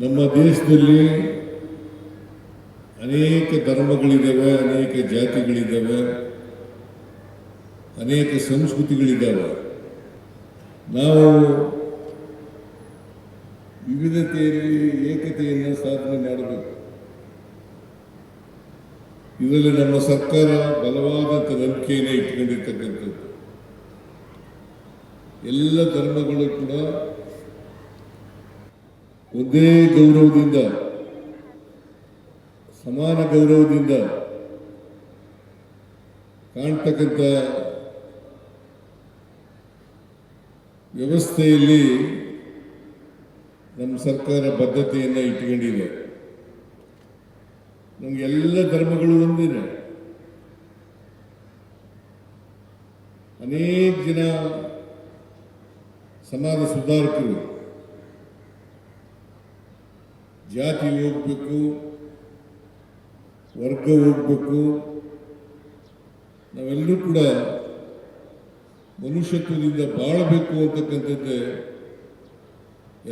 ನಮ್ಮ ದೇಶದಲ್ಲಿ ಅನೇಕ ಧರ್ಮಗಳಿದ್ದಾವೆ ಅನೇಕ ಜಾತಿಗಳಿದ್ದಾವೆ ಅನೇಕ ಸಂಸ್ಕೃತಿಗಳಿದ್ದಾವೆ ನಾವು ವಿವಿಧತೆಯಲ್ಲಿ ಏಕತೆಯನ್ನು ಸಾಧನೆ ಮಾಡಬೇಕು. ಇದರಲ್ಲಿ ನಮ್ಮ ಸರ್ಕಾರ ಬಲವಾದಂಥ ನಂಬಿಕೆಯನ್ನು ಇಟ್ಕೊಂಡಿರ್ತಕ್ಕಂಥದ್ದು. ಎಲ್ಲ ಧರ್ಮಗಳು ಕೂಡ ಒಂದೇ ಗೌರವದಿಂದ, ಸಮಾನ ಗೌರವದಿಂದ ಕಾಣ್ತಕ್ಕಂಥ ವ್ಯವಸ್ಥೆಯಲ್ಲಿ ನಮ್ಮ ಸರ್ಕಾರ ಬದ್ಧತೆಯನ್ನು ಇಟ್ಕೊಂಡಿದೆ ಎಲ್ಲ ಧರ್ಮಗಳು ಒಂದಿದೆ. ಅನೇಕ ಜನ ಸಮಾಜ ಸುಧಾರಕರು. ಜಾತಿ ಹೋಗ್ಬೇಕು, ವರ್ಗ ಹೋಗ್ಬೇಕು, ನಾವೆಲ್ಲರೂ ಕೂಡ ಮನುಷ್ಯತ್ವದಿಂದ ಬಾಳಬೇಕು ಅಂತಕ್ಕಂಥದ್ದೇ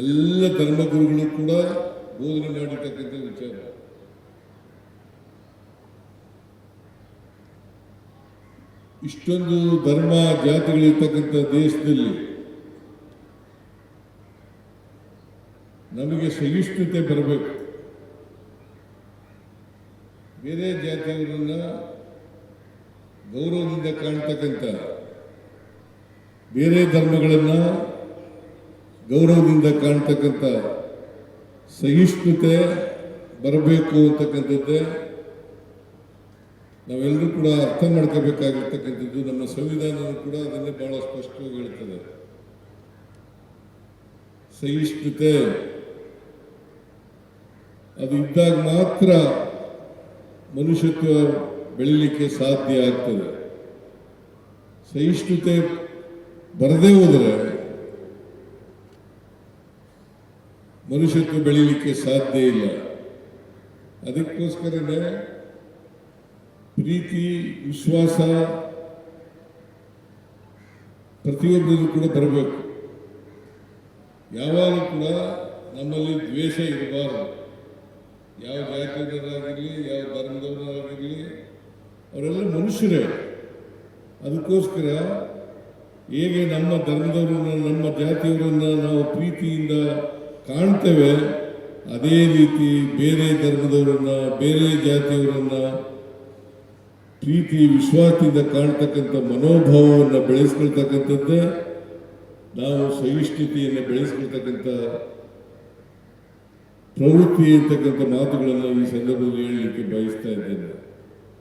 ಎಲ್ಲ ಧರ್ಮಗುರುಗಳು ಕೂಡ ಬೋಧನೆ ಮಾಡಿರ್ತಕ್ಕಂಥ ವಿಚಾರ. ಇಷ್ಟೊಂದು ಧರ್ಮ ಜಾತಿಗಳಿರ್ತಕ್ಕಂಥ ದೇಶದಲ್ಲಿ ನಮಗೆ ಸಹಿಷ್ಣುತೆ ಬರಬೇಕು. ಬೇರೆ ಜಾತಿಯವರನ್ನ ಗೌರವದಿಂದ ಕಾಣ್ತಕ್ಕಂಥ ಬೇರೆ ಧರ್ಮಗಳನ್ನ ಗೌರವದಿಂದ ಕಾಣ್ತಕ್ಕಂಥ ಸಹಿಷ್ಣುತೆ ಬರಬೇಕು ಅಂತಕ್ಕಂಥದ್ದೇ ನಾವೆಲ್ಲರೂ ಕೂಡ ಅರ್ಥ ಮಾಡ್ಕೋಬೇಕಾಗಿರ್ತಕ್ಕಂಥದ್ದು. ನಮ್ಮ ಸಂವಿಧಾನವೂ ಕೂಡ ಅದನ್ನೇ ಬಹಳ ಸ್ಪಷ್ಟವಾಗಿ ಹೇಳ್ತದೆ. ಸಹಿಷ್ಣುತೆ ಅದು ಇದ್ದಾಗ ಮಾತ್ರ ಮನುಷ್ಯತ್ವ ಬೆಳಿಲಿಕ್ಕೆ ಸಾಧ್ಯ ಆಗ್ತದೆ. ಸಹಿಷ್ಣುತೆ ಬರದೇ ಹೋದರೆ ಮನುಷ್ಯತ್ವ ಬೆಳಿಲಿಕ್ಕೆ ಸಾಧ್ಯ ಇಲ್ಲ. ಅದಕ್ಕೋಸ್ಕರನೇ ಪ್ರೀತಿ, ವಿಶ್ವಾಸ ಪ್ರತಿಯೊಬ್ಬರಿಗೂ ಕೂಡ ಬರಬೇಕು. ಯಾವಾಗಲೂ ಕೂಡ ನಮ್ಮಲ್ಲಿ ದ್ವೇಷ ಇರಬಾರದು. ಯಾವ ಜಾತಿಯವರಾಗಿರಲಿ ಯಾವ ಧರ್ಮದವರಾಗಿರಲಿ, ಅವರೆಲ್ಲ ಮನುಷ್ಯರೇ. ಅದಕ್ಕೋಸ್ಕರ ಹೇಗೆ ನಮ್ಮ ಧರ್ಮದವರನ್ನು, ನಮ್ಮ ಜಾತಿಯವರನ್ನ ನಾವು ಪ್ರೀತಿಯಿಂದ ಕಾಣ್ತೇವೆ, ಅದೇ ರೀತಿ ಬೇರೆ ಧರ್ಮದವರನ್ನ, ಬೇರೆ ಜಾತಿಯವರನ್ನ ಪ್ರೀತಿ, ವಿಶ್ವಾಸದಿಂದ ಕಾಣ್ತಕ್ಕಂಥ ಮನೋಭಾವವನ್ನು ಬೆಳೆಸ್ಕೊಳ್ತಕ್ಕಂಥದ್ದೇ ನಾವು ಸಹಿಷ್ಣುತೆಯನ್ನು ಬೆಳೆಸ್ಕೊಳ್ತಕ್ಕಂಥ ಪ್ರವೃತ್ತಿ ಇರ್ತಕ್ಕಂಥ ಮಾತುಗಳನ್ನು ಈ ಸಂದರ್ಭದಲ್ಲಿ ಹೇಳಲಿಕ್ಕೆ ಬಯಸ್ತಾ ಇದ್ದೇನೆ.